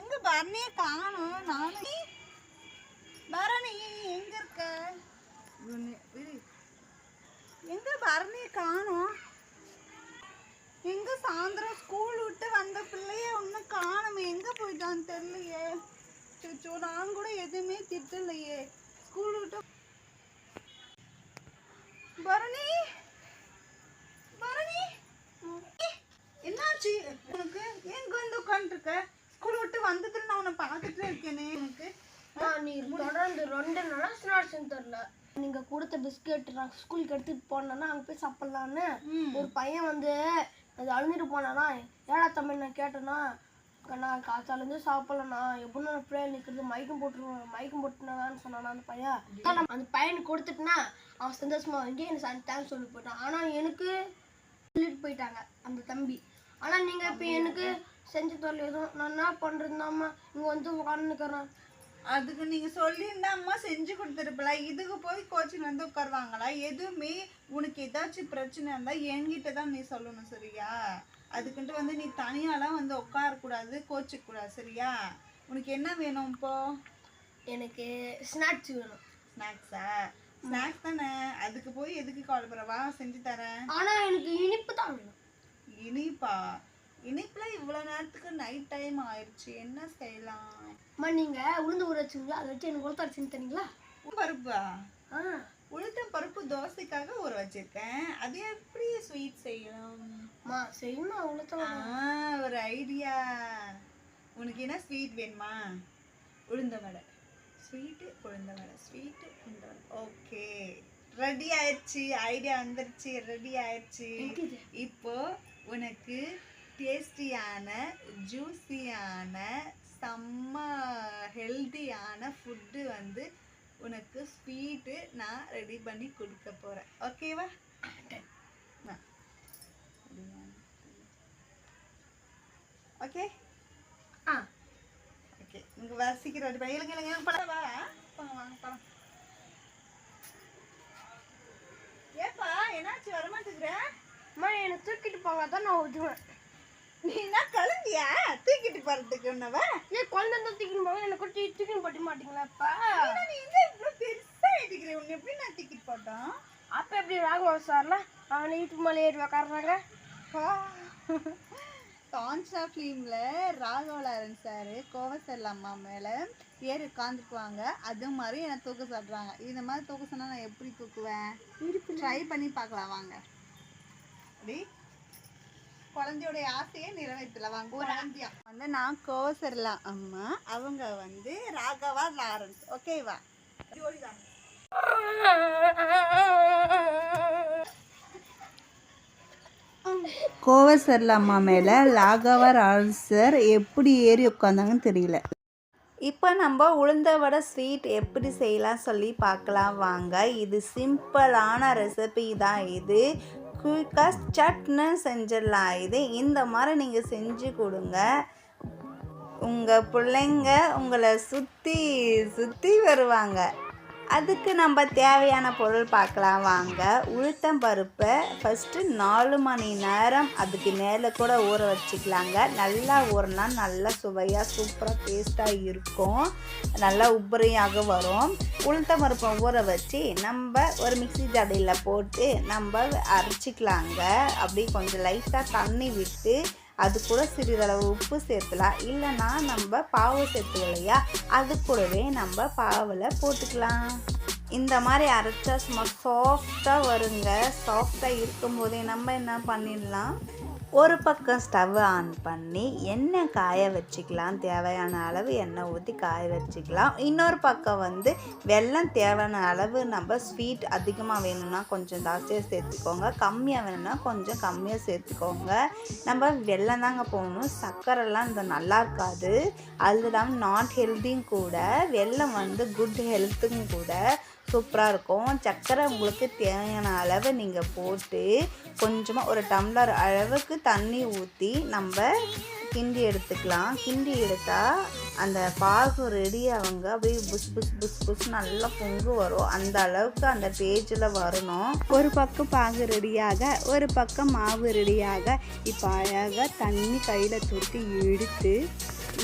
எங்க பரணிய காணும்? நானே பரணி எங்க இருக்க. எங்க பரணிய காணும்? எங்க சாயந்தரம் ஸ்கூல் விட்டு வந்த பிள்ளைய ஒன்றும் காணுமே? எங்க போயிட்டான்னு தெரியலையே. சோ நான் கூட எதுவுமே திட்டலையே. ஸ்கூல் விட்டு பரணி? பரணி? என்னாச்சு? உனக்கு எங்க வந்து உட்காந்துருக்க ஸ்கூல் விட்டு வந்ததுல நான் உன்னை பார்த்துட்டு இருக்கேனே. உனக்கு? நீ தொடர்ந்து ரெண்டு நாளா ஸ்நாக்ஸ் தரல நீங்க கொடுத்த பிஸ்கெட் நான் ஸ்கூலுக்கு எடுத்துட்டு போனேன்னா அங்க போய் சாப்பிடலான்னு. ஒரு பையன் வந்து அது அழுந்துட்டு போனானா ஏடா தம்பி நான் கேட்டேன்னா நான் காத்தாலேருந்து சாப்பிடலண்ணா எப்படி நான் பிள்ளைய நிற்கிறது மயக்கம் போட்டுருவேன் மயக்கம் போட்டுனான்னு சொன்னானா அந்த பையன். அந்த பையனுக்கு கொடுத்துட்டுனா அவன் சந்தோஷமா வாங்கி எனக்கு தேங்க்ஸ் சொல்லி போயிட்டான். ஆனால் எனக்கு சொல்லிட்டு போயிட்டாங்க அந்த தம்பி. ஆனால் நீங்கள் இப்போ எனக்கு செஞ்சு எதுவும் நான் என்ன பண்ணுறதுனாமா இங்கே வந்து உட்காந்துக்கிறேன் அதுக்கு நீங்க சொல்லியிருந்தா அம்மா செஞ்சு கொடுத்துருப்பல. இதுக்கு போய் கோச்சிங் வந்து உட்காருவாங்களா? எதுவுமே உனக்கு ஏதாச்சும் பிரச்சனை இருந்தா என்கிட்ட தான் நீ சொல்லணும் சரியா? அதுக்குன்ட்டு வந்து நீ தனியாலாம் வந்து உட்காரக்கூடாது கோச்சிக்க கூடாது சரியா? உனக்கு என்ன வேணும் இப்போ? எனக்கு ஸ்நாக்ஸ் வேணும். ஸ்நாக்ஸா ஸ்நாக்ஸ் தானே. அதுக்கு போய் எதுக்கு கால் வா செஞ்சு தரேன். ஆனா எனக்கு இனிப்பு தான் வேணும். இனிப்பா? இனிப்புல இவ்வளவு நேரத்துக்கு நைட் டைம் ஆயிடுச்சு என்ன செய்யலாம்? அம்மா நீங்க உளுந்து ஊற வச்சுங்களா அதை வச்சு எனக்கு உளுத்தாடு செஞ்சு தரீங்களா பருப்பா? ஆ. உளுத்தம் பருப்பு தோசைக்காக ஊற வச்சிருக்கேன். அது எப்படி ஸ்வீட் செய்யணும்? அம்மா செய்யணும்? உளுத்தம் ஒரு ஐடியா உனக்கு என்ன ஸ்வீட் வேணுமா? உளுந்த வடை. ஸ்வீட்டு உளுந்த வடை. ஸ்வீட்டு உளுந்த வடை. ஓகே ரெடி ஆயிடுச்சு ஐடியா வந்துருச்சு. ரெடி ஆயிடுச்சு. இப்போ உனக்கு டேஸ்டியான ஜூஸியான செம்ம ஹெல்தியான ஃபுட்டு வந்து உனக்கு ஸ்வீட்டு நான் ரெடி பண்ணி கொடுக்க போகிறேன் ஓகேவா ஓகே ஆ. ஓகே உங்க வர சீக்கிரம் பண்ணி இல்லைங்க இல்லைங்க படம் வா. போங்க வாங்க படம் ஏப்பா என்னாச்சு வரமாட்டேங்கிற? அம்மா என்னை தூக்கிட்டு போங்க தான் நான் ஒதுவேன் நீ என்ன கலந்தியா? தூக்கிட்டு போறதுக்கு உன்னவ? ஏன் குழந்தை தான் தூக்கிட்டு போங்க என்னை கூட தூக்கிட்டு போட்ட மாட்டீங்களாப்பா நீ என்ன இவ்வளவு பெருசா எடுக்கிற உன்னை எப்படி நான் தூக்கிட்டு போட்டோம்? அப்போ எப்படி ராகவன் சார்ல அவனை வீட்டுக்கு மேலே ஏறி உக்காடுறாங்க கான்சா ஃபிலிம்ல ராகவலாரன் சார் கோவசல் அம்மா மேல ஏறி உட்காந்துக்குவாங்க அது மாதிரி என்னை தூக்க சொல்றாங்க. இந்த மாதிரி தூக்க சொன்னா நான் எப்படி தூக்குவேன்? ட்ரை பண்ணி பார்க்கலாம் வாங்க. அப்படி குழந்தையோட ஆசையை நிறைவேற்றல வாங்க குழந்தையா? வந்து நான் கோசர்லா அம்மா. அவங்க வந்து ராகவா லாரன்ஸ் ஓகேவா கோவசர்ல அம்மா மேலே லாகவர் ஆன்சர் எப்படி ஏறி உட்காந்தாங்கன்னு தெரியல. இப்போ நம்ம உளுந்த வடை ஸ்வீட் எப்படி செய்யலாம் சொல்லி பார்க்கலாம். வாங்க இது சிம்பிளான ரெசிபி தான் இது. குயிக்காக சட்னு செஞ்சிடலாம். இது இந்த மாதிரி நீங்கள் செஞ்சு கொடுங்க. உங்கள் பிள்ளைங்க உங்களை சுற்றி சுற்றி வருவாங்க. அதுக்கு நம்ம தேவையான பொருள் பார்க்கலாம். வாங்க. உளுத்தம் பருப்பை. ஃபஸ்ட்டு நாலு மணி நேரம் அதுக்கு மேலே கூட ஊற வச்சுக்கலாங்க. நல்லா ஊறினா நல்லா சுவையாக சூப்பராக டேஸ்ட்டாக இருக்கும். நல்லா உபரியாக வரும். உளுத்தம் பருப்பை ஊற வச்சு நம்ம ஒரு மிக்சி ஜாடியில் போட்டு நம்ம அரைச்சிக்கலாங்க. அப்படி கொஞ்சம் லைட்டாக தண்ணி விட்டு அது கூட சிறிதளவு உப்பு சேர்த்துலாம். இல்லைன்னா நம்ம பாவு சேர்த்துக்கலையா இல்லையா? அது கூடவே நம்ம பாவில் போட்டுக்கலாம். இந்த மாதிரி அரைச்சா சும்மா சாஃப்டாக வருங்க. சாஃப்டாக இருக்கும்போதே நம்ம என்ன பண்ணிடலாம்? ஒரு பக்கம் ஸ்டவ் ஆன் பண்ணி எண்ணெய் காய வச்சுக்கலாம். தேவையான அளவு எண்ணெய் ஊற்றி காய வச்சுக்கலாம். இன்னொரு பக்கம் வந்து வெள்ளம் தேவையான அளவு நம்ம ஸ்வீட் அதிகமாக வேணும்னா கொஞ்சம் ஜாஸ்தியாக சேர்த்துக்கோங்க. கம்மியாக வேணும்னா கொஞ்சம் கம்மியாக சேர்த்துக்கோங்க. நம்ம வெள்ளம் தாங்க போகணும் சர்க்கரைலாம் இந்த நல்லா இருக்காது. அது இல்லாமல் நாட் ஹெல்த்தியும் கூட வெள்ளம் வந்து குட் ஹெல்த்தும் கூட சூப்பராக இருக்கும். சர்க்கரை உங்களுக்கு தேவையான அளவு நீங்கள் போட்டு கொஞ்சமாக ஒரு டம்ளர் அளவுக்கு தண்ணி ஊற்றி நம்ம கிண்டி எடுத்துக்கலாம். கிண்டி எடுத்தால் அந்த பாகு ரெடி அவங்க அப்படியே புஸ் புஸ் புஷ் புஷ் நல்லா பொங்கு வரும். அந்த அளவுக்கு அந்த பேஜில் வரணும். ஒரு பக்கம் பாகு ரெடியாக ஒரு பக்கம் மாவு ரெடியாக இப்போ அழகாக தண்ணி கையில் தொட்டி எடுத்து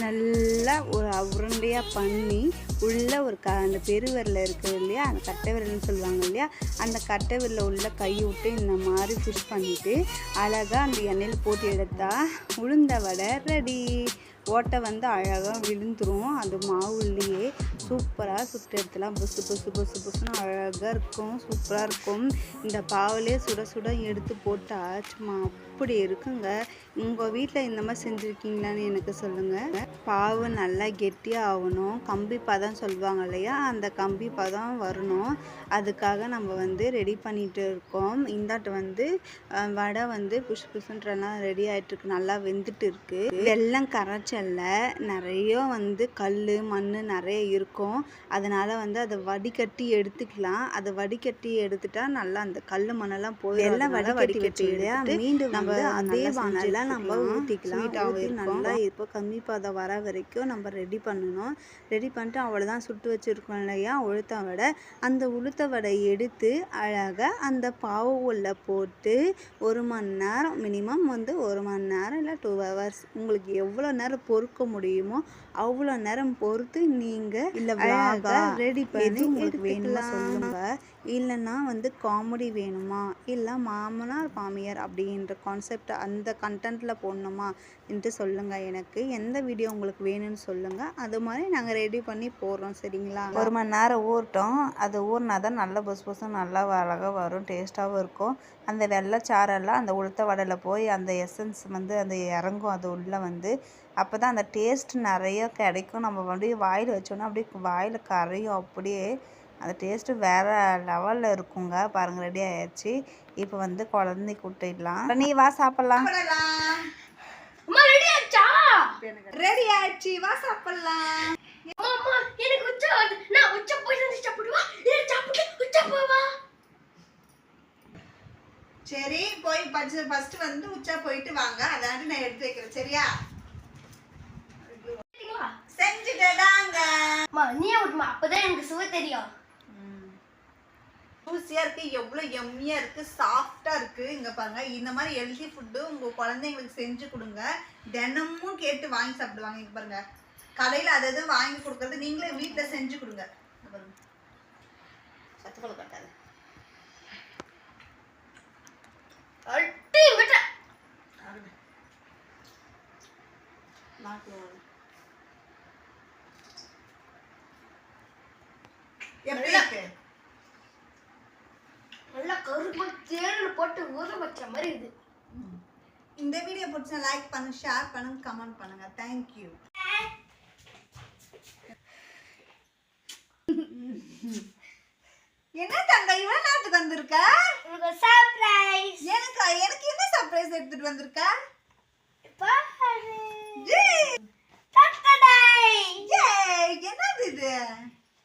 நல்லா ஒரு உருண்டையாக பண்ணி உள்ள ஒரு க அந்த பெருவிரல் இருக்குது இல்லையா? அந்த கட்டை விரல்னு சொல்லுவாங்க இல்லையா? அந்த கட்டை விரலில் உள்ள கை விட்டு இந்த மாதிரி ஃபிஷ் பண்ணிவிட்டு அழகாக அந்த எண்ணெயில் போட்டு எடுத்தா உளுந்த வடை ரெடி ஓட்டை வந்து அழகாக விழுந்துரும். அது மாவுலேயே சூப்பராக சுட்டெடுத்துலாம் புசு புசு புசு புசுன்னு அழகாக இருக்கும். சூப்பராக இருக்கும். இந்த பாவுலேயே சுட சுட எடுத்து போட்டால் சும்மா அப்படி இருக்குங்க. உங்கள் வீட்டில் இந்த மாதிரி செஞ்சுருக்கீங்களான்னு எனக்கு சொல்லுங்கள் பாவு நல்லா கெட்டியாக ஆகணும். கம்பி பதம் சொல்லுவாங்க இல்லையா? அந்த கம்பி பதம் வரணும். அதுக்காக நம்ம வந்து ரெடி பண்ணிகிட்டு இருக்கோம். இந்தாட்டு வந்து வடை வந்து புஷ் புஷுன்றலாம் ரெடி ஆகிட்டுருக்கு நல்லா வெந்துட்டு எல்லாம் கரைச்சி கரைச்சல்ல நிறைய வந்து கல் மண் நிறைய இருக்கும். அதனால வந்து அதை வடிகட்டி எடுத்துக்கலாம். அதை வடிகட்டி எடுத்துட்டா நல்லா அந்த கல் மண்ணெல்லாம் போய் எல்லாம் வடிகட்டி வச்சு இல்லையா மீண்டும் நம்ம அதே வானல்ல நம்ம ஊற்றிக்கலாம் ஊற்றி நல்லா இப்போ கம்மி பதம் வர வரைக்கும் நம்ம ரெடி பண்ணணும். ரெடி பண்ணிட்டு அவ்வளோதான் சுட்டு வச்சுருக்கோம் இல்லையா? உளுத்த வடை. அந்த உளுத்த வடை எடுத்து அழகாக அந்த பாவு உள்ள போட்டு ஒரு மணி நேரம் மினிமம் வந்து ஒரு மணி நேரம் இல்லை டூ ஹவர்ஸ் உங்களுக்கு எவ்வளோ நேரம் பொறுக்க முடியுமோ அவ்வளோ நேரம் பொறுத்து நீங்கள் இல்லை ரெடி பண்ணி உங்களுக்கு வேணுமா சொல்லுங்க. இல்லைன்னா வந்து காமெடி வேணுமா? இல்லை மாமனார் மாமியார் அப்படின்ற கான்செப்ட் அந்த கண்டென்ட்டில் போடணுமா என்று சொல்லுங்கள் எனக்கு. எந்த வீடியோ உங்களுக்கு வேணும்னு சொல்லுங்கள் அது மாதிரி நாங்கள் ரெடி பண்ணி போடுறோம் சரிங்களா? ஒரு மணி நேரம் ஊறட்டும். அது ஊறினா தான் நல்ல புசு புசு நல்லா அழகாக வரும் டேஸ்ட்டாகவும் இருக்கும். அந்த வெள்ளைச்சாரெல்லாம் அந்த உளுத்த வடையில் போய் அந்த எசன்ஸ் வந்து அந்த இறங்கும் அது உள்ளே வந்து அப்போ தான் அந்த டேஸ்ட் நிறைய கிடைக்கும். நம்ம அப்படியே வாயில் வச்சோன்னா அப்படியே வாயில் கரையும். அப்படியே அந்த டேஸ்ட்டு வேறு லெவலில் இருக்குங்க. பாருங்கள் ரெடி ஆயாச்சு. இப்போ வந்து குழந்தைக்கு கூட்டிடலாம் நீ வா சாப்பிட்லாம். ரெடி ஆயிடுச்சு. வா சாப்பிட்லாம். எனக்கு நான் போய் சாப்பிடுவா? சாப்பிட்டு போவா? சரி போய் ஃபஸ்ட்டு வந்து உச்சா போயிட்டு வாங்க. அதாண்டு நான் எடுத்து வைக்கிறேன். சரியா? அம்மா நீயே விட்டுமா அப்பதான் எனக்கு சுவை தெரியும். ஜூஸியாக இருக்குது எவ்வளோ எம்மியாக இருக்குது சாஃப்டாக இருக்குது இங்கே பாருங்க இந்த மாதிரி ஹெல்தி ஃபுட்டு உங்கள் குழந்தைங்களுக்கு செஞ்சு கொடுங்க. தினமும் கேட்டு வாங்கி சாப்பிடுவாங்க இங்கே பாருங்க. கடையில் அது எது வாங்கி கொடுக்கறது நீங்களே வீட்டில் செஞ்சு கொடுங்க. பாருங்க. சத்துக்கள் கட்டாது. அட்டி விட்ட எப்படி இருக்கு நல்லா கருப்பு தேர்ல போட்டு ஊற வச்ச மாதிரி இது. இந்த வீடியோ பிடிச்சா லைக் பண்ணுங்க ஷேர் பண்ணுங்க கமெண்ட் பண்ணுங்க. தேங்க்யூ என்ன தங்க இவ்வளவு நேரத்துக்கு வந்திருக்க? உங்களுக்கு சர்ப்ரைஸ் எனக்கு எனக்கு என்ன சர்ப்ரைஸ் எடுத்துட்டு வந்திருக்க? என்னது இது?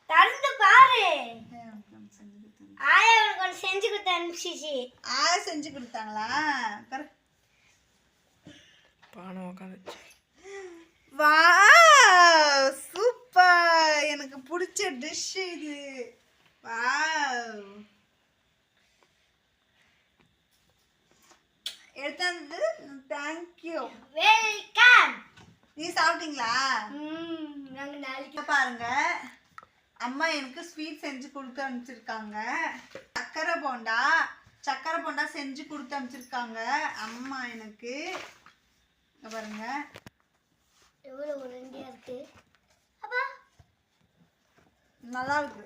திறந்து பாரு ஆயா உனக்கு ஒன்று செஞ்சு கொடுத்து அனுப்பிச்சிச்சு. ஆ செஞ்சு கொடுத்தாங்களா? பாரு. Wow super. எனக்கு பிடிச்ச டிஷ் இது. வாவ். எடுத்தது தேங்க்யூ வெல்கம் நீ சாப்பிட்டீங்களா? ம் நாங்க நாளைக்கு பாருங்க. அம்மா எனக்கு ஸ்வீட் செஞ்சு கொடுத்து அனுப்பிச்சிருக்காங்க. சக்கரை போண்டா சக்கரை போண்டா செஞ்சு கொடுத்து அனுப்பிச்சிருக்காங்க. அம்மா எனக்கு. பாருங்க. எவ்வளவு உருண்டியா இருக்கு? அப்பா. நல்லா இருக்கு.